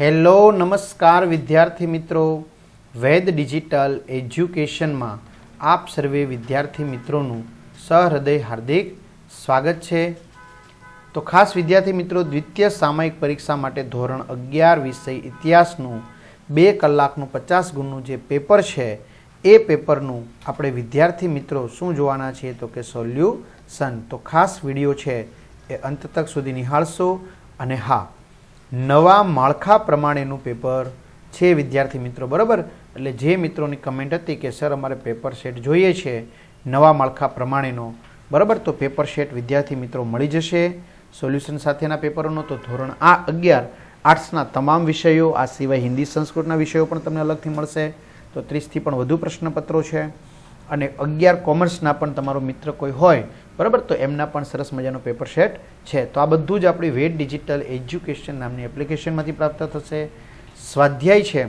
Hello, નમસ્કાર વિદ્યાર્થી મિત્રો. વેદ ડિજિટલ એજ્યુકેશનમાં આપ સર્વે વિદ્યાર્થી મિત્રોનું સહૃદય હાર્દિક સ્વાગત છે. તો ખાસ વિદ્યાર્થી મિત્રો, દ્વિતીય સામયિક પરીક્ષા માટે ધોરણ અગિયાર વિષય ઇતિહાસનું બે કલાકનું પચાસ ગુણનું જે પેપર છે, એ પેપરનું આપણે વિદ્યાર્થી મિત્રો શું જોવાના છીએ તો કે સોલ્યુશન. તો ખાસ વીડિયો છે, એ અંત તક સુધી નિહાળશો. અને હા નવા માળખા પ્રમાણેનું પેપર છે વિદ્યાર્થી મિત્રો, બરાબર? એટલે જે મિત્રોની કમેન્ટ હતી કે, સર, અમારે પેપર સેટ જોઈએ છે, નવા માળખા પ્રમાણેનો. બરાબર? તો પેપર સેટ વિદ્યાર્થી મિત્રો મળી જશે. સોલ્યુશન સાથેના પેપરોનો તો ધોરણ આ અગિયાર આર્ટ્સના તમામ વિષયો, આ સિવાય હિન્દી સંસ્કૃતના વિષયો પણ તમને અલગથી મળશે. તો ત્રીસથી પણ વધુ પ્રશ્નપત્રો છે. અને અગિયાર કોમર્સના પણ તમારો મિત્ર કોઈ હોય, બરાબર? તો એમના પણ સરસ મજાનો પેપર સેટ છે. તો આ બધું જ આપણી વેટ ડિજિટલ એજ્યુકેશન નામની એપ્લિકેશનમાંથી પ્રાપ્ત થશે. સ્વાધ્યાય છે.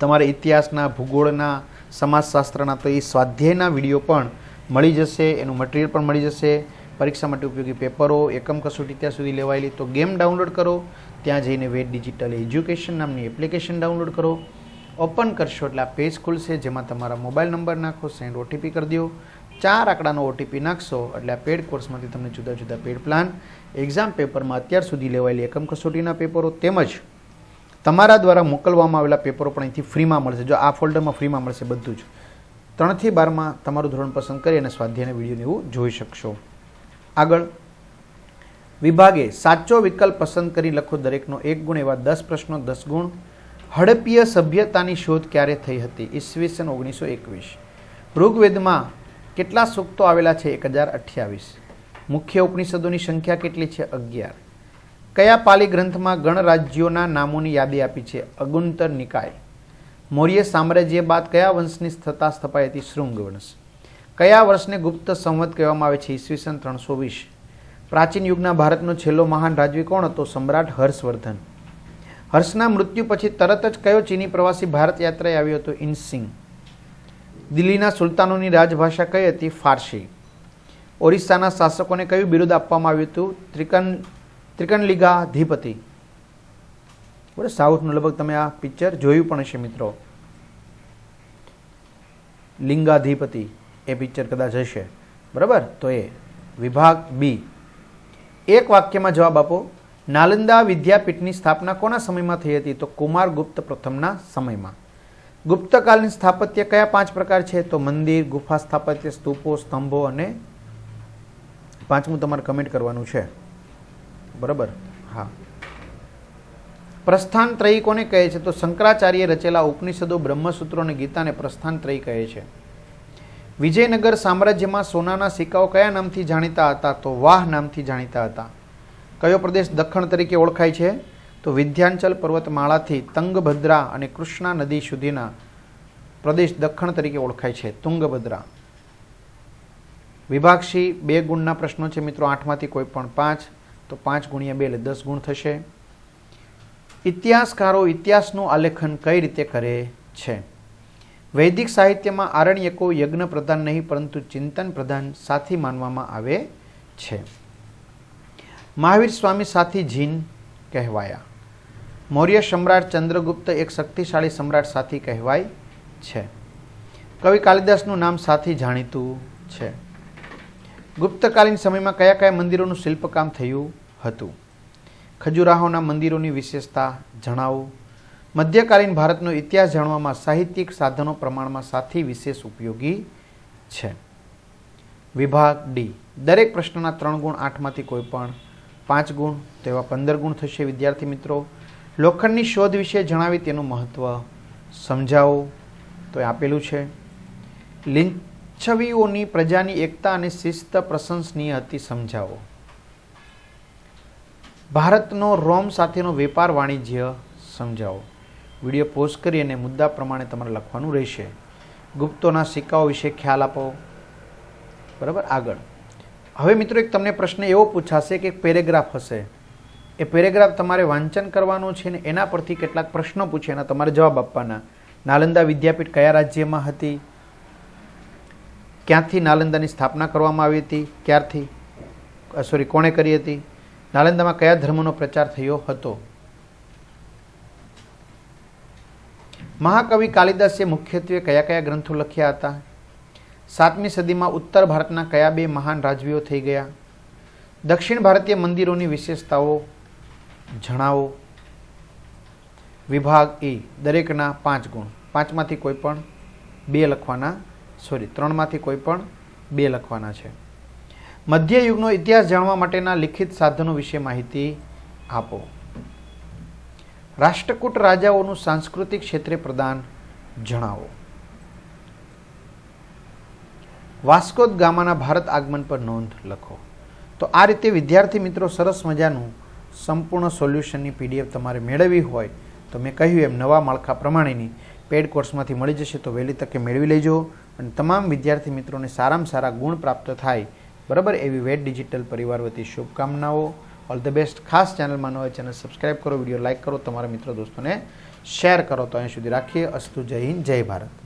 તમારે ઇતિહાસના, ભૂગોળના, સમાજશાસ્ત્રના, તો એ સ્વાધ્યાયના વીડિયો પણ મળી જશે, એનું મટીરિયલ પણ મળી જશે. પરીક્ષા માટે ઉપયોગી પેપરો, એકમ કસોટી ત્યાં સુધી લેવાયેલી. તો ગેમ ડાઉનલોડ કરો. ત્યાં જઈને વેટ ડિજિટલ એજ્યુકેશન નામની એપ્લિકેશન ડાઉનલોડ કરો. ઓપન કરશો એટલે આ પેજ ખુલશે, જેમાં તમારા મોબાઈલ નંબર નાખો સેન્ડ ઓટીપી કરી દો. ચાર આંકડાનો ઓટીપી નાખશો, એટલે આ પેડ કોર્સમાંથી તમને જુદા જુદા પેડ પ્લાન એક્ઝામ પેપરમાં અત્યાર સુધી લેવાયેલી એકમ કસોટીના પેપરો તેમજ તમારા દ્વારા મોકલવામાં આવેલા પેપરો પણ અહીંથી ફ્રીમાં મળશે. જો આ ફોલ્ડરમાં ફ્રીમાં મળશે બધું જ. ત્રણથી બારમાં તમારું ધોરણ પસંદ કરી અને સ્વાધ્યાયના વિડીયોને એવું જોઈ શકશો. આગળ, વિભાગે સાચો વિકલ્પ પસંદ કરી લખો દરેકનો એક ગુણ એવા દસ પ્રશ્નો, દસ ગુણ. હડપ્પીય સભ્યતાની શોધ ક્યારે થઈ હતી? ઈસવીસન ઓગણીસો એકવીસ. ઋગ્વેદમાં કેટલા સૂક્તો આવેલા છે? એક હજાર અઠ્યાવીસ. મુખ્ય ઉપનિષદોની સંખ્યા કેટલી છે? અગિયાર. કયા પાલી ગ્રંથમાં ગણરાજ્યોના નામોની યાદી આપી છે? અગુંતર નિકાય. મૌર્ય સામ્રાજ્ય બાદ કયા વંશની સ્થતા સ્થપાઈ હતી? શૃંગ વંશ. કયા વર્ષને ગુપ્ત સંવત કહેવામાં આવે છે? ઈસવીસન ત્રણસો વીસ. પ્રાચીન યુગના ભારતનો છેલ્લો મહાન રાજવી કોણ હતો? સમ્રાટ હર્ષવર્ધન. હર્ષના મૃત્યુ પછી તરત જ કયો ચીની પ્રવાસી ભારત યાત્રાએ આવ્યો હતો? ઇનસિંગ દિલ્હીના સુલતાનોની રાજભાષા કઈ હતી? ફારસી. ઓરિસ્સાના શાસકોને કયું બિરુદ આપવામાં આવ્યું હતું? ત્રિકન ત્રિકનલિગાધિપતિ બરાબર સાઉથનું લગભગ તમે આ પિક્ચર જોયું પણ હશે મિત્રો. લિંગાધિપતિ. એ પિક્ચર કદાચ હશે. બરાબર? તો એ. વિભાગ બી. એક વાક્યમાં જવાબ આપો. નાલંદા વિદ્યાપીઠની સ્થાપના કોના સમયમાં થઈ હતી? તો કુમારગુપ્ત પ્રથમના સમયમાં. ગુપ્તકાલીન સ્થાપત્ય કયા પાંચ પ્રકાર છે? તો મંદિર, ગુફા સ્થાપત્ય, સ્તૂપો, સ્તંભો અને પાંચમું તમારે કમેન્ટ કરવાનું છે. બરાબર? હા. પ્રસ્થાન ત્રયી કોને કહે છે? તો શંકરાચાર્ય રચેલા ઉપનિષદો, બ્રહ્મસૂત્રો અને ગીતાને પ્રસ્થાન ત્રયી કહે છે. વિજયનગર સામ્રાજ્યમાં સોનાના સિક્કાઓ કયા નામથી જાણીતા હતા? તો વાહ નામથી જાણીતા હતા. કયો પ્રદેશ દખણ તરીકે ઓળખાય છે? તો વિધ્યાંચલ પર્વતમાળાથી તંગભદ્રા અને કૃષ્ણા નદી સુધીના પ્રદેશ દખણ તરીકે ઓળખાય છે. તુંગભદ્રા. વિભાગશી બે ગુણના પ્રશ્નો છે મિત્રો. આઠમાંથી કોઈ પણ પાંચ, તો પાંચ ગુણ્યા બે એટલે દસ ગુણ થશે. ઇતિહાસકારો ઇતિહાસનું આલેખન કઈ રીતે કરે છે? વૈદિક સાહિત્યમાં આરણ્યકો યજ્ઞ પ્રધાન નહીં, પરંતુ ચિંતન પ્રધાન સાથી માનવામાં આવે છે. મહાવીર સ્વામી સાથી જીન કહેવાયા. મૌર્ય સમ્રાટ ચંદ્રગુપ્ત એક શક્તિશાળી સમ્રાટ સાથી કહેવાય છે. કવિ કાલિદાસનું નામ સાથી જાણીતું છે. ગુપ્તકાલીન સમયમાં કયા કયા મંદિરોનું શિલ્પકામ થયું હતું? ખજુરાહોના મંદિરોની વિશેષતા જણાવો. મધ્યકાલીન ભારતનો ઇતિહાસ જાણવામાં સાહિત્યિક સાધનો પ્રમાણમાં સાથી વિશેષ ઉપયોગી છે. વિભાગ ડી. દરેક પ્રશ્નના ત્રણ ગુણ આઠમાંથી કોઈ પણ પાંચ ગુણ તો એવા પંદર ગુણ થશે, વિદ્યાર્થી મિત્રો. લોખંડની શોધ વિશે જણાવી તેનું મહત્ત્વ સમજાવો. તો એ આપેલું છે. લિંછવીઓની પ્રજાની એકતા અને શિસ્ત પ્રશંસનીય હતી સમજાવો. ભારતનો રોમ સાથેનો વેપાર વાણિજ્ય સમજાવો. વીડિયો પોઝ કરી અને મુદ્દા પ્રમાણે તમારે લખવાનું રહેશે. ગુપ્તોના સિક્કાઓ વિશે ખ્યાલ આપો. બરાબર? આગળ. હવે મિત્રો એક તમને પ્રશ્ન એવો પૂછાશે કે પેરેગ્રાફ હશે. એ પેરેગ્રાફ તમારે વાંચન કરવાનું છે ને એના પરથી કેટલાક પ્રશ્નો પૂછે એના તમારે જવાબ આપવાના. નાલંદા વિદ્યાપીઠ કયા રાજ્યમાં હતી? ક્યાંથી નાલંદાની સ્થાપના કરવામાં આવી હતી? ક્યારથી? સોરી કોણે કરી હતી? નાલંદામાં કયા ધર્મનો પ્રચાર થયો હતો? મહાકવિ કાલિદાસે મુખ્યત્વે કયા કયા ગ્રંથો લખ્યા હતા? સાતમી સદીમાં ઉત્તર ભારતના કયા બે મહાન રાજવીઓ થઈ ગયા? દક્ષિણ ભારતીય મંદિરોની વિશેષતાઓ જણાવો. વિભાગ એ, દરેકના પાંચ ગુણ. પાંચમાંથી કોઈ પણ બે લખવાના સોરી, ત્રણમાંથી કોઈ પણ બે લખવાના છે. મધ્યયુગનો ઇતિહાસ જાણવા માટેના લિખિત સાધનો વિશે માહિતી આપો. રાષ્ટ્રકૂટ રાજાઓનું સાંસ્કૃતિક ક્ષેત્રે પ્રદાન જણાવો. વાસ્કોદ ગામાના ભારત આગમન પર નોંધ લખો. તો આ રીતે વિદ્યાર્થી મિત્રો સરસ મજાનું સંપૂર્ણ સોલ્યુશનની પીડીએફ તમારે મેળવવી હોય તો મેં કહ્યું એમ નવા માળખા પ્રમાણેની પેડ કોર્સમાંથી મળી જશે તો વહેલી તકે મેળવી લેજો અને તમામ વિદ્યાર્થી મિત્રોને સારામાં સારા ગુણ પ્રાપ્ત થાય. બરાબર એવી વેટ ડિજિટલ પરિવાર વતી શુભકામનાઓ. ઓલ ધ બેસ્ટ ખાસ ચેનલમાં ન હોય ચેનલ સબસ્ક્રાઈબ કરો, વીડિયો લાઇક કરો, તમારા મિત્રો દોસ્તોને શેર કરો. તો અહીં સુધી રાખીએ. અસ્તુ જય હિન્દ, જય ભારત.